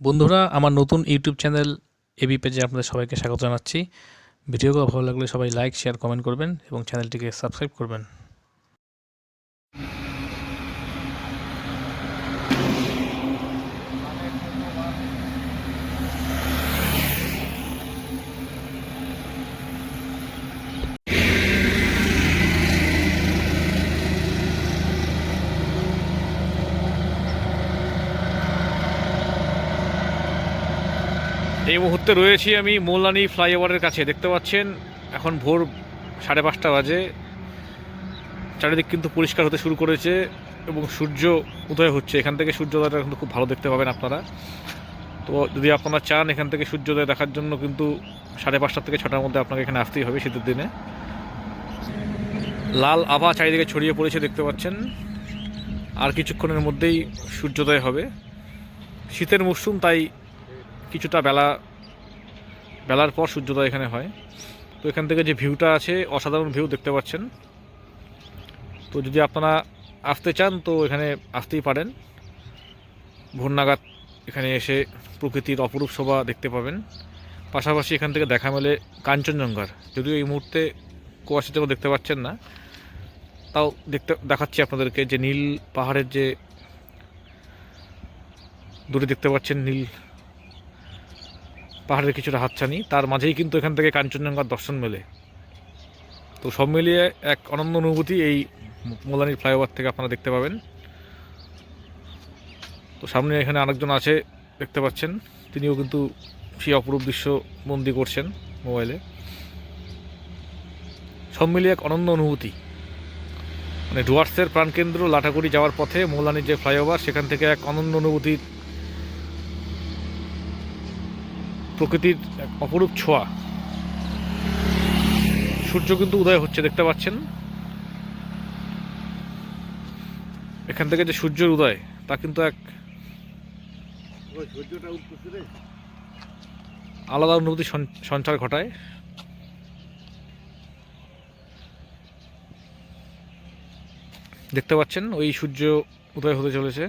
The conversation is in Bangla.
বন্ধুরা, আমার নতুন ইউটিউব চ্যানেল এবি পেজে আপনাদের সবাইকে স্বাগত জানাচ্ছি। ভিডিওগুলো ভালো লাগলে সবাই লাইক শেয়ার কমেন্ট করবেন এবং চ্যানেলটিকে সাবস্ক্রাইব করবেন। এই মুহূর্তে রয়েছি আমি মৌলানি ফ্লাইওভারের কাছে, দেখতে পাচ্ছেন? এখন ভোর সাড়ে পাঁচটা বাজে। চারিদিক কিন্তু পরিষ্কার হতে শুরু করেছে এবং সূর্য উদয় হচ্ছে। এখান থেকে সূর্যোদয়টা কিন্তু খুব ভালো দেখতে পাবেন আপনারা। তো যদি আপনারা চান এখান থেকে সূর্যোদয় দেখার জন্য কিন্তু সাড়ে পাঁচটা থেকে ছটার মধ্যে আপনাকে এখানে আসতেই হবে শীতের দিনে। লাল আভা চারিদিকে ছড়িয়ে পড়েছে, দেখতে পাচ্ছেন? আর কিছুক্ষণের মধ্যেই সূর্যোদয় হবে। শীতের মরশুম, তাই কিছুটা বেলা, বেলার পর সূর্যোদয় এখানে হয়। তো এখান থেকে যে ভিউটা আছে, অসাধারণ ভিউ দেখতে পাচ্ছেন। তো যদি আপনারা আসতে চান, তো এখানে আসতেই পারেন। ভোর নাগাদ এখানে এসে প্রকৃতির অপরূপ শোভা দেখতে পাবেন। পাশাপাশি এখান থেকে দেখা মেলে কাঞ্চনজঙ্ঘার। যদিও এই মুহূর্তে কুয়াশাতে দেখতে পাচ্ছেন না, তাও দেখতে, দেখাচ্ছি আপনাদেরকে যে নীল পাহাড়ের যে দূরে দেখতে পাচ্ছেন নীল পাহাড়ের কিছুটা হাতছানি, তার মাঝেই কিন্তু এখান থেকে কাঞ্চনজঙ্ঘার দর্শন মেলে। তো সব মিলিয়ে এক অনন্য অনুভূতি এই মোলানির ফ্লাইওভার থেকে আপনারা দেখতে পাবেন। তো সামনে এখানে আরেকজন আছে, দেখতে পাচ্ছেন, তিনিও কিন্তু সেই অপরূপ দৃশ্য বন্দি করছেন মোবাইলে। সব মিলিয়ে এক অনন্য অনুভূতি। মানে ডুয়ার্সের প্রাণকেন্দ্র লাটাগুড়ি যাওয়ার পথে মৌলানির যে ফ্লাইওভার, সেখান থেকে এক অনন্য অনুভূতির প্রকৃতির এক অপরূপ ছোঁয়া। সূর্য কিন্তু উদয় হচ্ছে দেখতে পাচ্ছেন? এখান থেকে যে সূর্যের উদয় তা কিন্তু এক আলাদা অনুভূতি সঞ্চার ঘটায়। দেখতে পাচ্ছেন ওই সূর্য উদয় হতে চলেছে।